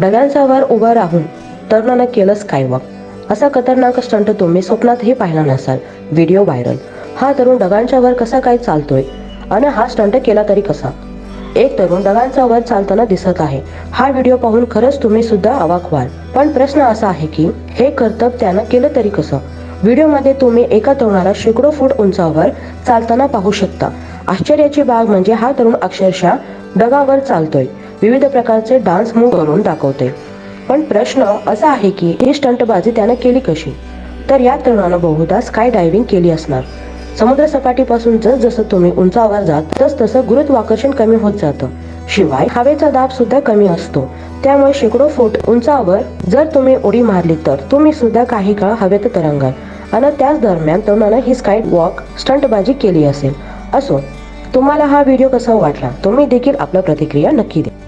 ढगांच्यावर उभा राहून तरुणानं केलं स्कायवॉक असा खतरनाक स्टंट तुम्ही स्वप्नातही पाहिला नसाल. Video viral. हा तरुण ढगांच्या वर कसा काय चालतोय? आणि हा स्टंट केला तरी कसा? एक तरुण ढगांच्या वर चालताना दिसत आहे. हा व्हिडिओ पाहून खरंच तुम्ही सुद्धा अवाक व्हाल. पण प्रश्न असा आहे की हे कर्तव्य त्यानं केलं तरी कसं? व्हिडिओमध्ये तुम्ही एका तरुणाला शेकडो फूट उंचावर चालताना पाहू शकता. आश्चर्याची बाग म्हणजे हा तरुण अक्षरशः डगावर चालतोय. विविध प्रकारचे डान्स मूव करून दाखवते. पण प्रश्न असा आहे की ही स्टंटबाजी त्यानं केली कशी? तर या तरुणानं बहुधा स्काय डायव्हिंग केली असणार. समुद्र सपाटीपासून जस जसं तुम्ही उंचावर जात तस तसं गुरुत्वाकर्षण कमी होत जातं. शिवाय हवेचा दाब सुद्धा कमी असतो. त्यामुळे शेकडो फूट उंचावर जर तुम्ही उडी मारली तर तुम्ही सुद्धा काही काळ हवेत तरंगाल. आणि त्याच दरम्यान तरुणानं ही स्काय वॉक स्टंटबाजी केली असेल. असो तुम्हाला हा व्हिडिओ कसा वाटला? तुम्ही देखील आपल्या प्रतिक्रिया नक्की द्या.